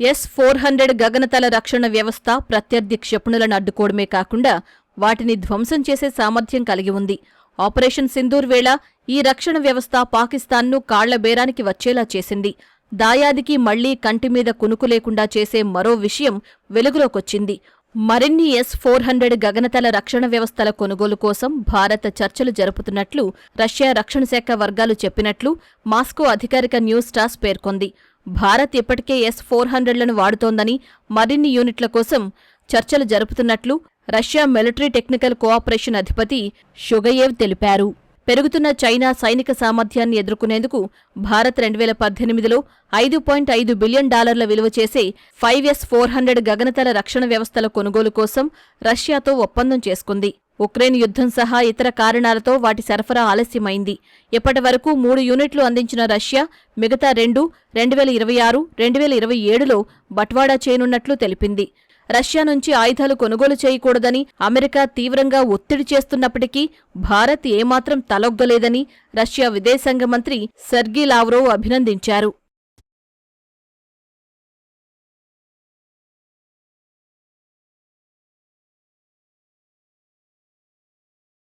Yes four hundred గగనతల రక్షణ వ్యవస్థ ప్రత్యర్థి క్షిపణులను అడ్డుకోవడమే కాకుండా వాటిని ధ్వంసం చేసే సామర్థ్యం కలిగి ఉంది. ఆపరేషన్ సింధూర్ వేళ ఈ రక్షణ వ్యవస్థ పాకిస్తాన్ను కాళ్ళబేరానికి వచ్చేలా చేసింది. దాయాదికి మళ్ళీ కంటిమీద కునుకు లేకుండా చేసే మరో విషయం వెలుగులోకొచ్చింది. మరిన్ని ఎస్ ఫోర్ హండ్రెడ్ గగనతల రక్షణ వ్యవస్థల కొనుగోలు కోసం భారత చర్చలు జరుపుతున్నట్లు రష్యా రక్షణ శాఖ వర్గాలు చెప్పినట్లు మాస్కో అధికారిక న్యూస్ టాస్ పేర్కొంది. భారత్ ఇప్పటికే ఎస్ ఫోర్ హండ్రెడ్లను వాడుతోందని మరిన్ని యూనిట్ల కోసం చర్చలు జరుపుతున్నట్లు రష్యా మిలిటరీ టెక్నికల్ కోఆపరేషన్ అధిపతి షుగయేవ్ తెలిపారు. పెరుగుతున్న చైనా సైనిక సామర్థ్యాన్ని ఎదుర్కొనేందుకు భారత్ రెండు వేల పద్దెనిమిదిలో ఐదు పాయింట్ ఐదు బిలియన్ డాలర్ల విలువ చేసే ఫైవ్ ఎస్ ఫోర్ హండ్రెడ్ గగనతల రక్షణ వ్యవస్థల కొనుగోలు కోసం రష్యాతో ఒప్పందం చేసుకుంది. ఉక్రెయిన్ యుద్ధం సహా ఇతర కారణాలతో వాటి సరఫరా ఆలస్యమైంది. ఇప్పటి వరకు మూడు యూనిట్లు అందించిన రష్యా మిగతా రెండు రెండు వేల ఇరవై ఆరు రెండు వేల ఇరవై ఏడులో బట్వాడా చేయనున్నట్లు తెలిపింది. రష్యా నుంచి ఆయుధాలు కొనుగోలు చేయకూడదని అమెరికా తీవ్రంగా ఒత్తిడి చేస్తున్నప్పటికీ భారత్ ఏమాత్రం తలొగ్గలేదని రష్యా విదేశాంగ మంత్రి సెర్గీ లావ్రోవ్ అభినందించారు.